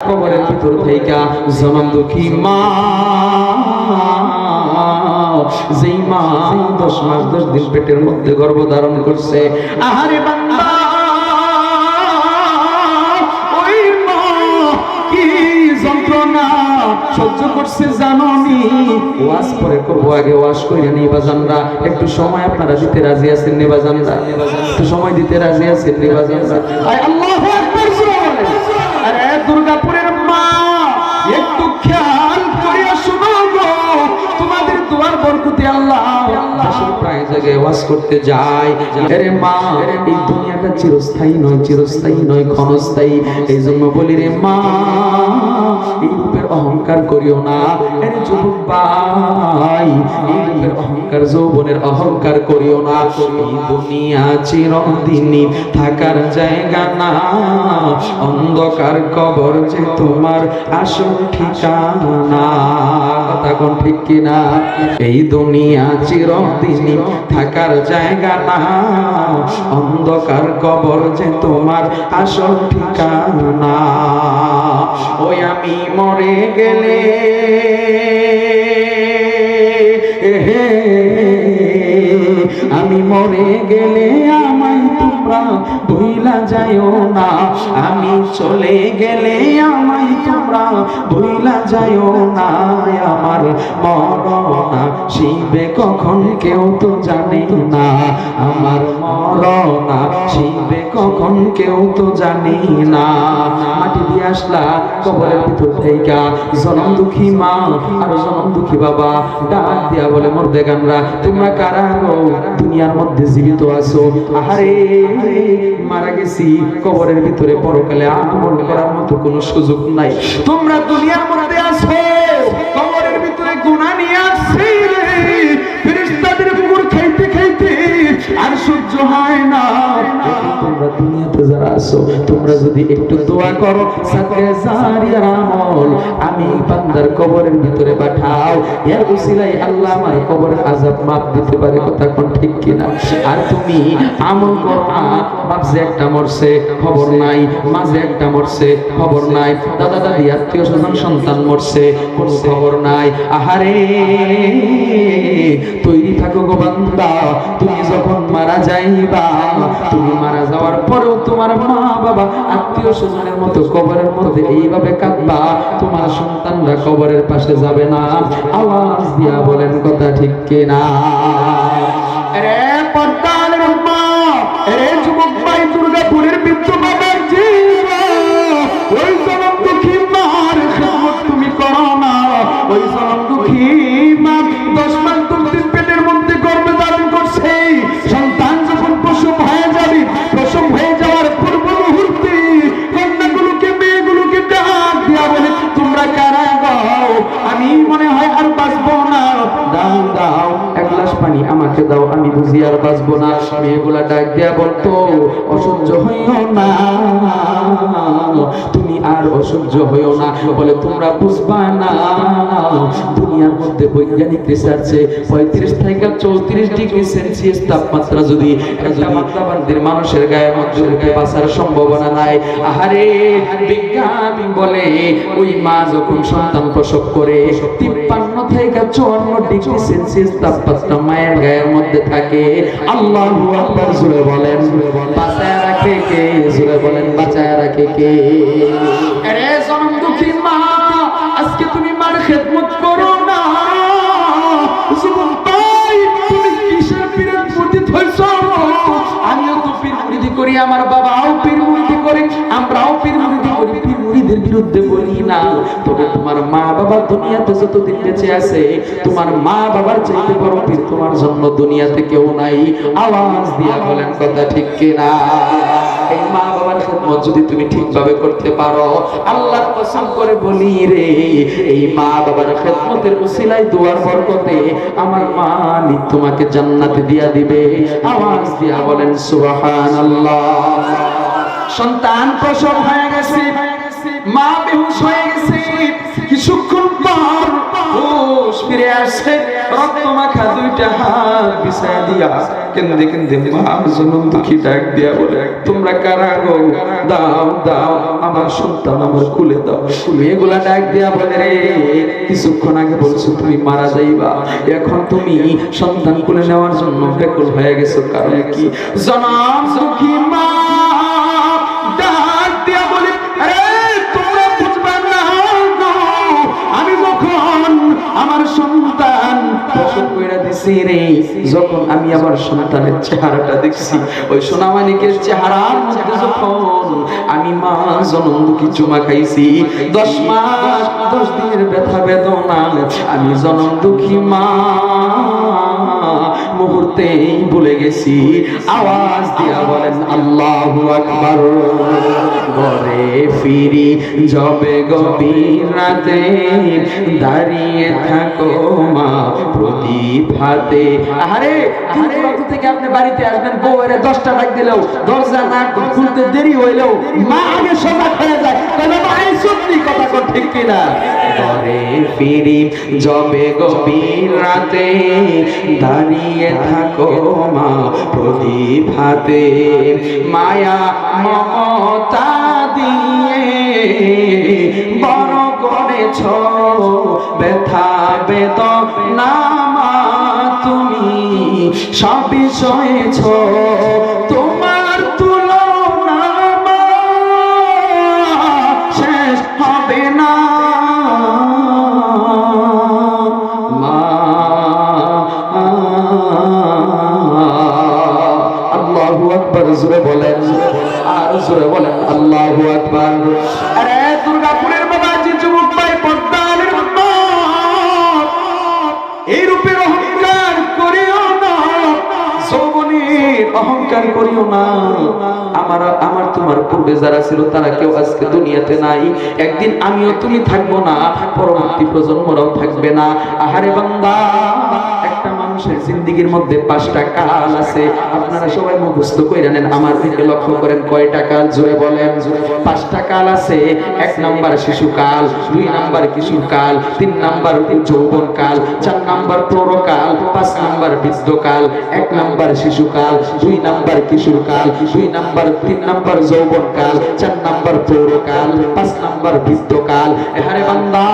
কবরের ভিতর থেকে জনম দুঃখী মা। যেই মা দশ মাস, দশ দিন পেটের মধ্যে গর্ভ ধারণ করছে আহারে নিবাজানরা একটু সময় আপনারা দিতে রাজি আছেন নিবা জানরা? একটু সময় দিতে রাজি আছেন নিবা জানরা? আয় আল্লাহু! করতে যায়। আরে মা, এই দুনিয়াটা চিরস্থায়ী নয় চিরস্থায়ী নয়, ক্ষণস্থায়ী। এই জন্য বলি রে মা অহংকার করিও না। অহংকার, যৌবনের অহংকার করিও না। দুনিয়া চিরদিনই থাকার জায়গা না। অন্ধকার কবর যে তোমার আসল ঠিকানা। কথা কোন ঠিক কিনা? এই দুনিয়া চিরদিনই থাকার জায়গা না অন্ধকার কবর যে তোমার আসল ঠিকানা। ওই আমি মরে গেলে। আমি মরে গেলে তোমরা ভুইলা যাইও না। আমি চলে গেলে আমায় তোমরা ভুইলা যাইও না। আমার মরনা শিবে কখন কেউ তো জানে না। আমার মরনা শিবে কখন কেউ তো জানে না। মাটি দিয়ে আসলা কবরের ভিতর থেকে জনম দুঃখী মা আর জনম দুঃখী বাবা। ডাক দিয়া বলে মোর দেগানরা তোমরা কারা গো? দুনিয়ার মধ্যে জীবিত আছো। আহারে মারা গেছি। কবরের ভিতরে পরকালে আমল করার মতো কোনো সুযোগ নাই। তোমরা দুনিয়ার মধ্যে আছো। কবরের ভিতরে গুনাহ নিয়ে আসছে ফেরেশতাদের মুগুর খাইতে খাইতে আর সহ্য হয় না। আছো, তোমরা যদি একটু দোয়া করো, সাথে জারিয়ার আমল আমি বান্দার কবরের ভিতরে পাঠাও। এর উসিলাই আল্লাহ আমার কবরের আযাব মাপ দিতে পারে, কথা কোন ঠিক কিনা? আর তুমি আমল করো না বাপ একটা মরছে, খবর নাই, মাঝে একটা মরছে, খবর নাই, দাদা দাদি, আত্মীয় স্বজন, সন্তান মরছে, কোনো খবর নাই। আহারে, তৈরি থাকো গো বান্দা, তুমি যখন মারা যাইবা। তুমি মারা যাওয়ার পরেও তোমার মা, বাবা, আত্মীয় স্বজনের মতো কবরের মধ্যে এইভাবে কাঁদবা। তোমার সন্তানরা কবরের পাশে যাবে না। আওয়াজ দিয়া বলেন কথা ঠিক কিনা? রে পদ্মার মা রে যুবক ভাই দুর্গাপুরের বৃদ্ধ আমাকে দাও, আমি বুঝি আর বাঁচবো না। মেয়েগুলা ডাক দিয়া বলতো, অসহ্য হইও না। তুমি আর অসহ্য হইও না। বলে, তোমরা বুঝবা না। দুনিয়ার মধ্যে বৈজ্ঞানিক রিসার্চে পঁয়ত্রিশ থেকে চৌত্রিশ ডিগ্রি সেলসিয়াস তাপমাত্রা যদি একটা মানুষের গায়ের মধ্যে উঠে বাঁচার সম্ভাবনা নাই। আহারে, বিজ্ঞান বলে, ওই মা যখন সন্তান প্রসব করে, তিপ্পান্ন থেকে চুয়ান্ন ডিগ্রি সেলসিয়াস তাপমাত্রা মায়ের গায়ের মধ্যে থাকে। আল্লাহ আকবার জুড়ে বলেন। বাঁচায় রাখে কে? জুড়ে বলেন বাঁচায় রাখে কে? বিরুদ্ধে বলি না, তবে তোমার মা বাবা দুনিয়াতে যতদিন বেঁচে আছে, তোমার মা বাবার চাইতে বড় পীর তোমার জন্য দুনিয়াতে কেউ নাই। আওয়াজ দিয়া বলেন কথা ঠিক কিনা? এই মা বাবার যদি তুমি ঠিকভাবে করতে পারো কসম করে বলি রে, এই মা বাবার বরকতে আমার তোমাকে জান্নাতে দিয়া দিবে। আওয়াজ দিয়া বলেন, সুবহানাল্লাহ। সন্তান প্রসব হয়ে দিয়া কেন্দে কেন্দে মা দুঃখী ডাক দিয়া বলে, তোমরা কারা গো? দাও দাও, আমার সন্তান আমার কুলে দাও। মেয়েগুলা ডাক দিয়া বলে, রে, কিছুক্ষণ আগে বলছো তুমি মারা যাইবা। এখন তুমি সন্তান কুলে নেওয়ার জন্য ব্যাকুল হয়ে গেছো। কারণ কি? দুঃখী যখন আমি আমার সন্তানের চেহারাটা দেখছি, ওই সোনামানিকের চেহারার মধ্যে যখন আমি মা জনম দুঃখী চুমা খাইছি, দশ মাস, দশ দিনের ব্যথা বেদনা আমি জনম দুঃখী মা মুহূর্তেই ভুলে গেছি। আওয়াজ দিয়া বলেন, আল্লাহু আকবার। ঘরে ফিরি গভীর রাতে দাঁড়িয়ে থাকো মা প্রদীপ হাতে আরে থেকে আপনি বাড়িতে আসবেন দশটা দিলেও, দরজা না খুলতে দেরি হইলেও মা আগে যায়। তাহলে মা, এই সত্যি কথা কর ঠিক কিনা? ঘরে ফিরি, যবে গভীর রাতে দাঁড়িয়ে থাকো মা প্রদীপ হাতে মায়া মমতা দিয়ে বড় করেছ। ব্যথা বেদনা নামা তুমি সবই সয়েছ। জোরে বলেন। আর জোরে বলেন, আল্লাহু দুর্গাপুরের বাবাজি যুবক ভাই পদ্মালের এই রূপের অহংকার করিও না। অহংকার করিও না। আমার আমার তোমার পূর্বে যারা ছিল, তারা কেউ আজকে দুনিয়াতে নাই। একদিন আমিও তুমি থাকব না, পরবর্তী প্রজন্মরাও থাকবে না। আহারে বান্দা। একটা মানুষের জিন্দিগির মধ্যে পাঁচটা কাল আছে। আপনারা সবাই মুখস্থ করে নেন, আমার দিকে লক্ষ্য করেন, কয়টা কাল? জুড়ে বলেন পাঁচটা কাল আছে, এক নাম্বার শিশুকাল দুই নাম্বার কিশোরকাল তিন নাম্বার যৌবন কাল, চার নাম্বার প্রৌঢ়কাল পাঁচ নাম্বার বৃদ্ধকাল এক নাম্বার শিশুকাল দুই নাম্বার কিশোরকাল দুই নাম্বার, তিন নাম্বার যৌবনকাল চার নাম্বার প্রৌঢ়কাল পাঁচ নাম্বার বৃদ্ধকাল এহারে বান্দা।